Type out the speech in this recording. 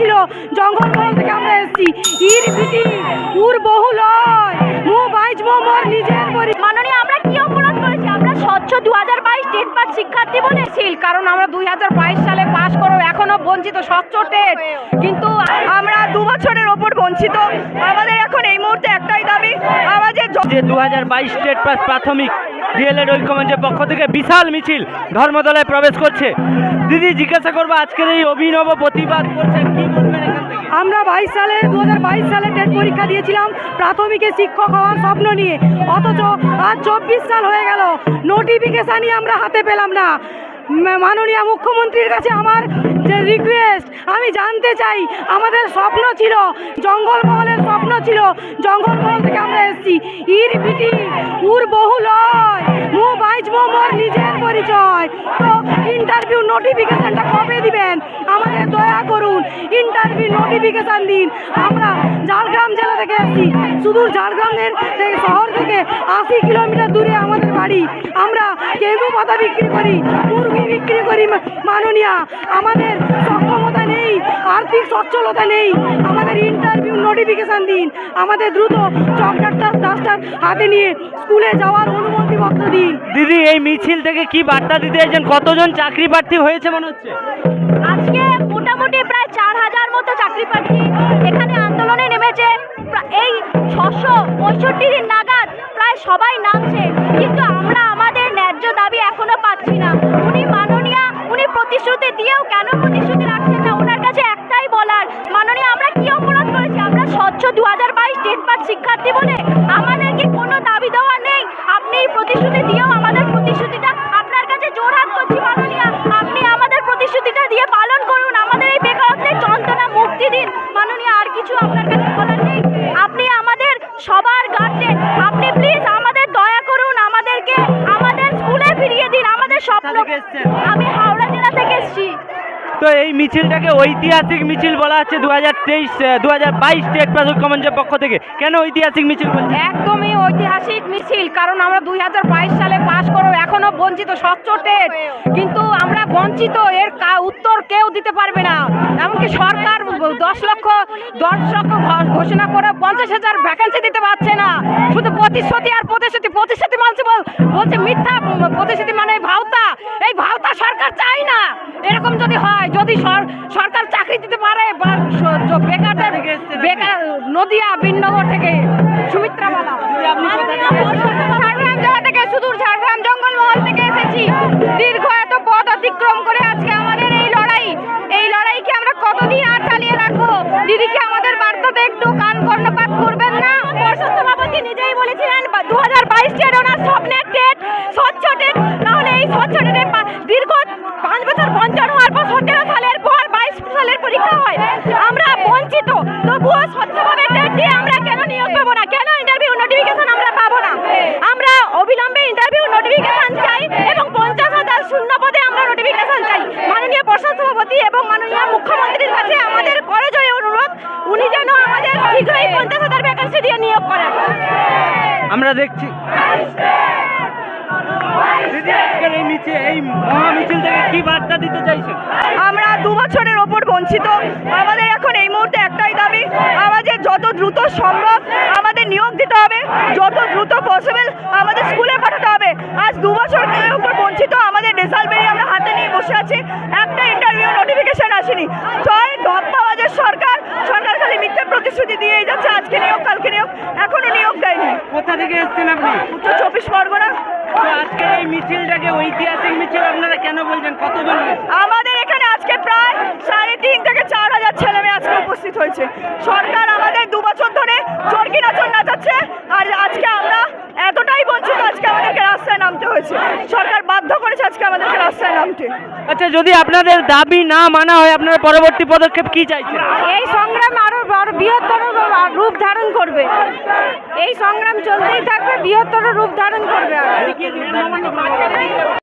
ছিল জঙ্গলমহল থেকে আমরা এসেছি। ইর বিটি উর বহু লয় মু বাইজ মো মোর নিজের পরি মাননীয় আমরা কি অপরাধ করেছি? আমরা স্বচ্ছ দু হাজার বাইশ টেট পাস শিক্ষার্থী বলে ছিল কারণ আমরা দুই হাজার বাইশ সালে পাশ করো এখনও বঞ্চিত স্বচ্ছ টেট। কিন্তু আমরা দু বছরের ওপর বঞ্চিত। আমাদের এখন এই মুহূর্তে একটাই দাবি য- দু হাজার বাইশ স্টেট পাস প্রাথমিক ডিএলএড ঐক্যমঞ্চের পক্ষ থেকে বিশাল মিছিল ধর্মতলায় প্রবেশ করছে। দিদি, জিজ্ঞাসা করব, আজকের এই অভিনব প্রতিবাদ করছেন কি বলবেন আমরা বাইশ সালে দু সালে টেট পরীক্ষা দিয়েছিলাম, প্রাথমিকে শিক্ষক হওয়ার স্বপ্ন নিয়ে। অথচ আজ চব্বিশ সাল হয়ে গেল নোটিফিকেশানই আমরা হাতে পেলাম না। মাননীয় মুখ্যমন্ত্রীর কাছে আমার যে রিকোয়েস্ট আমি জানতে চাই, আমাদের স্বপ্ন ছিল, জঙ্গলমহলের স্বপ্ন ছিল, জঙ্গলমহল থেকে আমরা এসেছি। ইর বিটি উর বহু লয় মু বাইজ মোর নিজের পরিচয়। তো নোটিফিকেশনটা কবে দিবেন? আমাদের দয়া করুন ইন্টারভিউ নোটিফিকেশান দিন। আমরা ঝাড়গ্রাম জেলা থেকে এসেছি। সুদূর ঝাড়গ্রামের শহর থেকে আশি কিলোমিটার দূরে আমাদের বাড়ি। আমরা কেঁদু পাতা বিক্রি করি, মুরগি বিক্রি করি মাননীয়া। আমাদের সক্ষমতা নেই, আর্থিক সচ্ছলতা নেই। আমাদের ইন্টারভিউ নোটিফিকেশান দিন। আমাদের দ্রুত চকডাক্টার ডাস্টার হাতে নিয়ে স্কুলে যাওয়ার অনুমতিপত্র দিন। দিদি, এই মিছিল থেকে কি বার্তা দিতে চাইছেন? কতজন চাকরি প্রার্থী হয়েছে মনে হচ্ছে? আজকে মোটামুটি প্রায় চার হাজার মতো চাকরি প্রার্থী এখানে আন্দোলনে নেমেছে। এই ছশো পঁয়ষট্টি দিন নাগাদ প্রায় সবাই নামছে। কিন্তু কিছু আপনার কাছে বলার নেই। আপনি আমাদের সবার গার্জেন। আপনি প্লিজ আমাদের দয়া করুন আমাদেরকে আমাদের স্কুলে ফিরিয়ে দিন আমাদের স্বপ্ন? আমি হাওড়া জেলা থেকে এসেছি। তো এই মিছিলটাকে ঐতিহাসিক মিছিল বলা হচ্ছে দু হাজার তেইশ দু হাজার বাইশ স্টেট পাস ঐক্যমঞ্চের পক্ষ থেকে। কেন ঐতিহাসিক মিছিল বলছে একদমই ঐতিহাসিক মিছিল, কারণ আমরা দুই হাজার বাইশ সালে পাশ করো এখনও বঞ্চিত, স্বচ্ছ টেট। কিন্তু আমরা বঞ্চিত, এর উত্তর কেউ দিতে পারবে না। এমনকি সরকার দশ লক্ষ দশ লক্ষ ঘোষণা করে পঞ্চাশ হাজার ভ্যাকেন্সি দিতে পারছে না। শুধু প্রতিশ্রুতি আর প্রতিশ্রুতি প্রতিশ্রুতি মানছে বল- বলছে মিথ্যা, প্রতিশ্রুতি মানে ভাওতা এই ভাওতা সরকার চাই না এরকম যদি হয় যদি সরকার চাকরি দিতে পারে বেকারদের বেকার নদিয়া বিনগর থেকে সুমিত্রা ঝাড়গ্রাম জেলা থেকে সুদূর ঝাড়গ্রাম জঙ্গলমহল থেকে এসেছি। দীর্ঘ এত পথ অতিক্রম করে আজকে আমাদের এই লড়াই। এই লড়াইকে আমরা কতদিন আর চালিয়ে রাখব? দিদিকে আমাদের বার্তাতে একটু কান কর্ণপাত করবেন। নোটিফিকেশন চাই এবং পঞ্চাশ হাজার শূন্য পদে আমরা নোটিফিকেশন চাই। মাননীয় সভাপতি এবং মাননীয় মুখ্যমন্ত্রীর কাছে আমাদের অনুরোধ উনি যেন আমাদের শীঘ্রই পঞ্চাশ হাজার ভ্যাকেন্সি দিয়ে নিয়োগ করেন। আমরা দেখছি। এই মিছিল এই মহা থেকে কি বার্তা দিতে চাইছেন? আমরা দু বছরের ওপর বঞ্চিত। আমাদের এখন এই মুহূর্তে একটাই দাবি আমাদের যত দ্রুত সম্ভব আমাদের নিয়োগ দিতে হবে যত দ্রুত পসিবল আমাদের স্কুলে পাঠাতে হবে। আজ দু বছরের উপর বঞ্চিত আমাদের রেজাল্ট বেরিয়ে আমরা হাতে নিয়ে বসে আছি। একটা ইন্টারভিউ নোটিফিকেশন আসেনি। জয় ধপ্পাবাজের সরকার সরকার খালি মিথ্যে প্রতিশ্রুতি দিয়েই যাচ্ছে আজকে নিয়োগ কালকে নিয়োগ এখনও নিয়োগ দেয়নি। কোথা থেকে এসছেন আপনি? উত্তর চব্বিশ পরগনা। তো আজকের এই মিছিলটাকে ঐতিহাসিক মিছিল আপনারা কেন বলছেন? কতজন আমাদের এখানে আজকে প্রায় সাড়ে তিন থেকে চার হাজার ছেলে মেয়ে আজকে উপস্থিত হয়েছে। সরকার আমাদের দু বছর ধরে চরকি নাচন নাচাচ্ছে আর আজকে আমরা এতটাই বঞ্চিত আজকে আমাদেরকে রাস্তায় নামতে হয়েছে সরকার বাধ্য করেছে আজকে আমাদেরকে নামতে আচ্ছা যদি আপনাদের দাবি না মানা হয় আপনারা পরবর্তী পদক্ষেপ কি চাইছেন? এই সংগ্রাম আরও বৃহত্তর রূপ ধারণ করবে। এই সংগ্রাম চলতেই থাকবে বৃহত্তর রূপ ধারণ করবে।